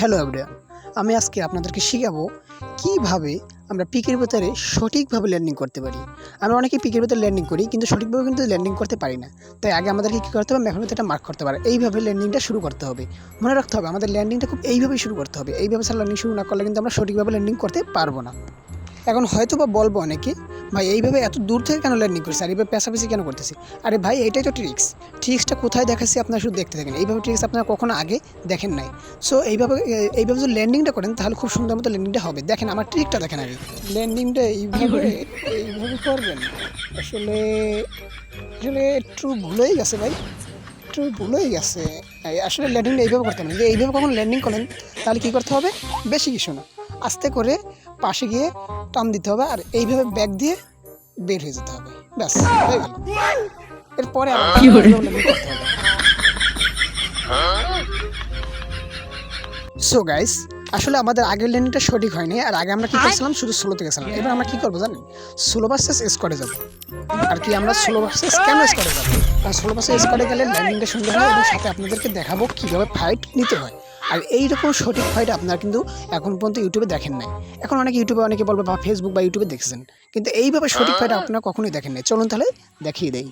Hello everyone, আমি আজকে আপনাদেরকে শেখাবো কীভাবে আমরা পিকের ভেতরে সঠিকভাবে ল্যান্ডিং করতে পারি। আমরা অনেকে পিকের ভেতরে ল্যান্ডিং করি, কিন্তু সঠিকভাবে কিন্তু ল্যান্ডিং করতে পারি না। তাই আগে আমাদেরকে কী করতে হবে? ম্যাপের ভেতরে মার্ক করতে পারে এইভাবে ল্যান্ডিংটা শুরু করতে হবে। মনে রাখতে হবে, আমাদের ল্যান্ডিংটা খুব এইভাবেই শুরু করতে হবে। এইভাবে স্যার ল্যান্ডিং শুরু না করলে কিন্তু আমরা সঠিকভাবে ল্যান্ডিং করতে পারব না। এখন হয়তো বা বলব অনেকে, ভাই, এইভাবে এত দূর থেকে কেন ল্যান্ডিং করছি আর এইভাবে পেশাপেশি কেন করতেছি? আরে ভাই এটাই তো ট্রিক্স ট্রিক্সটা কোথায় দেখাচ্ছি আপনারা শুধু দেখতে থাকেন। এইভাবে ট্রিক্স আপনারা কখনো আগে দেখেন নাই। সো এইভাবে এইভাবে যদি ল্যান্ডিংটা করেন, তাহলে খুব সুন্দর মতো ল্যান্ডিংটা হবে। দেখেন, আমার ট্রিকটা দেখেন আগে। ল্যান্ডিংটা এইভাবে এইভাবে করবেন। আসলে আসলে একটু ভুলেই গেছে ভাই। একটু ভুলেই গেছে। আসলে ল্যান্ডিংটা এইভাবে করতে হবে যদি এইভাবে কখন ল্যান্ডিং করেন, তাহলে কী করতে হবে? বেশি কিছু না। আস্তে করে পাশে গিয়ে টান দিতে হবে আর এইভাবে ব্যাগ দিয়ে বের হয়ে যেতে হবে। ব্যাস হয়ে গেল। এরপরে সো গাইস আসলে আমাদের আগের ল্যান্ডিংটা সঠিক হয়নি আর আগে আমরা কি করছিলাম? শুধু স্লোতে গেছিলাম। এবার আমরা কি করব জানেন? স্লো ভার্সেস স্কোয়াডে যাব। আর কি আমরা স্লো ভার্সেস কেন স্কোয়াডে যাব? কারণ স্লো ভার্সেস স্কোয়াডে গেলে ল্যান্ডিংটা সুন্দর হয় এবং সাথে আপনাদেরকে দেখাবো কীভাবে ফাইট নিতে হয়। আর এইরকম সঠিক ফাইট আপনারা কিন্তু এখন পর্যন্ত ইউটিউবে দেখেন নাই। এখন অনেকে ইউটিউবে অনেকে বলবে বা ফেসবুক বা ইউটিউবে দেখছেন। কিন্তু এইভাবে সঠিক ফাইট আপনারা কখনোই দেখেন নাই। চলুন তাহলে দেখিয়ে দেই।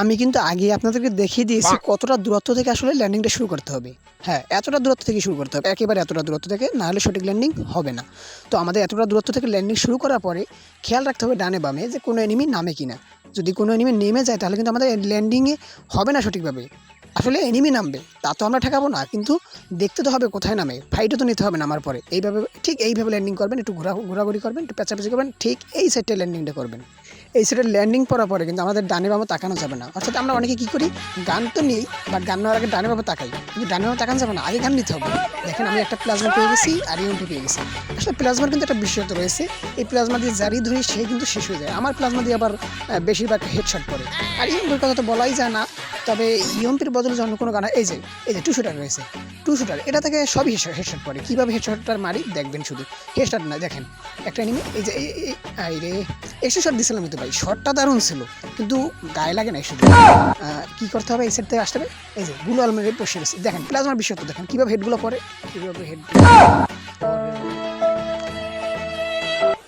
আমি কিন্তু আগে আপনাদেরকে দেখিয়ে দিয়েছি কতটা দূরত্ব থেকে আসলে ল্যান্ডিংটা শুরু করতে হবে। হ্যাঁ এতটা দূরত্ব থেকে শুরু করতে হবে। একেবারে এতটা দূরত্ব থেকে না হলে সঠিক ল্যান্ডিং হবে না। তো আমাদের এতটা দূরত্ব থেকে ল্যান্ডিং শুরু করার পরে খেয়াল রাখতে হবে ডানে বামে যে কোনো এনিমি নামে কিনা। যদি কোনো এনিমি নেমে যায় তাহলে কিন্তু আমাদের ল্যান্ডিংয়ে হবে না সঠিকভাবে। আসলে এনিমি নামবে, তা তো আমরা ঠেকাবো না, কিন্তু দেখতে তো হবে কোথায় নামে ফাইটও তো নিতে হবে নামার পরে। এইভাবে, ঠিক এইভাবে ল্যান্ডিং করবেন, একটু ঘোরা ঘোরাঘুরি করবেন, একটু পেঁচাপেচি করবেন, ঠিক এই সাইডে ল্যান্ডিংটা করবেন। এই সাইডে ল্যান্ডিং করার পরে কিন্তু আমাদের ডানে বামে তাকানো যাবে না। অর্থাৎ আমরা অনেকে কী করি, গান তো নিই বাট গান নেওয়ার আগে ডানে বামে তাকাই। কিন্তু ডানে বামে তাকানো যাবে না, আগে গান নিতে হবে। দেখেন আমি একটা প্লাজমা পেয়ে গেছি আর ইউনটি পেয়ে গেছি। আসলে প্লাজমার কিন্তু একটা বিশেষত্ব রয়েছে, এই প্লাজমা দিয়ে জারি ধরে সে কিন্তু শেষ হয়ে যায়। আমার প্লাজমা দিয়ে আবার বেশিরভাগ হেডশট করে আর ইউনটির কথা তো বলাই যায় না তবে ইউএমপির বদলে যখন কোনো গান এই যে এই যে টু শুটার রয়েছে টু শুটার এটা থেকে সবই হেডশট পড়ে। কীভাবে হেডশটটার মারি, দেখবেন শুধু। হেডশট না, দেখেন, একটা এনিমি এই যে, এই- রে একশো শট দিছিলাম ভাই শটটা দারুণ ছিল, কিন্তু গায়ে লাগে না শুধু কী করতে হবে, এই সাইড থেকে আসতে হবে? এই যে, গুলো আলমারি বসে গেছে দেখেন প্লাজমার বিষয় তো দেখেন, কীভাবে হেডগুলো পড়ে, কীভাবে হেড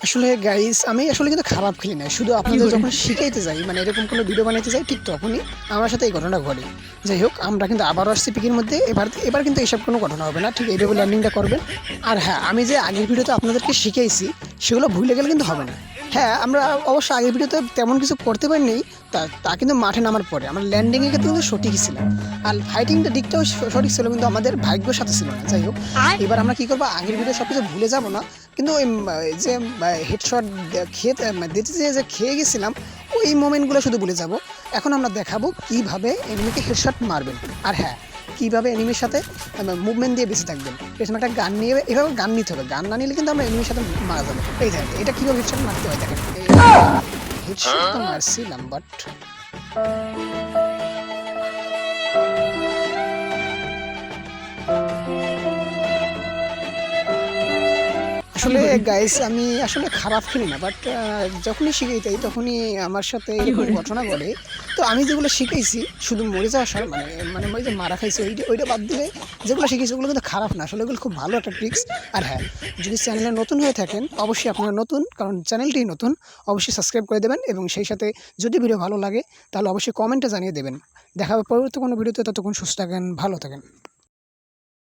আসলে গাইস আমি আসলে কিন্তু খারাপ খেলি না শুধু আপনাদের যখন শিখাইতে যাই মানে এরকম কোনো ভিডিও বানাইতে যাই ঠিক তখনই আমার সাথে এই ঘটনা ঘটে। যাই হোক আমরা কিন্তু আবারও আসছি পিকের মধ্যে। এবার এবার কিন্তু এসব কোনো ঘটনা হবে না। ঠিক এইভাবে লার্নিংটা করবেন। আর হ্যাঁ আমি যে আগের ভিডিওতে আপনাদেরকে শিখেছি সেগুলো ভুলে গেলে কিন্তু হবে না। হ্যাঁ আমরা অবশ্য আগের ভিডিওতে তেমন কিছু করতে পারিনি তা তা কিন্তু মাঠে নামার পরে। আমরা ল্যান্ডিংয়ের ক্ষেত্রে কিন্তু সঠিকই ছিলাম আর ফাইটিংটা দিকটাও সঠিক ছিল কিন্তু আমাদের ভাগ্যের সাথে ছিল না। যাই হোক এবার আমরা কী করব? আগের ভিডিও সব কিছু ভুলে যাব না। কিন্তু ওই যে হেডশট খেয়ে দিতে যে খেয়ে গেছিলাম ওই মোমেন্টগুলো শুধু ভুলে যাব। এখন আমরা দেখাবো কীভাবে এনিমিকে হেডশট মারবেন। আর হ্যাঁ কীভাবে এনিমির সাথে মুভমেন্ট দিয়ে বেঁচে থাকবেন। পেছনে একটা গান নিয়ে, এভাবে গান নিতে হবে। গান না নিলে কিন্তু আমরা এনিমির সাথে মারা যাব। এই দেখেন এটা কীভাবে হেডশট মারতে হয় দেখেন। হেডশট তো মারছিলাম বাট আসলে গাইস আমি আসলে খারাপ খেলি না বাট যখনই শিখাইতাই তখনই আমার সাথে এরকম ঘটনা ঘটে। তো আমি যেগুলো শিখাইছি শুধু মরে যাওয়ার সময় মানে মানে ওই যে মারা খাইছি ওইটা ওইটা বাদ দিলে যেগুলো শিখেছি ওগুলো কিন্তু খারাপ না। আসলে এগুলো খুব ভালো একটা ট্রিক্স আর হ্যাঁ যদি চ্যানেলে নতুন হয়ে থাকেন অবশ্যই আপনারা নতুন কারণ চ্যানেলটি নতুন অবশ্যই সাবস্ক্রাইব করে দেবেন এবং সেই সাথে যদি ভিডিও ভালো লাগে তাহলে অবশ্যই কমেন্টে জানিয়ে দেবেন। দেখা হবে পরবর্তী কোনো ভিডিওতে ততক্ষণ সুস্থ থাকেন ভালো থাকেন।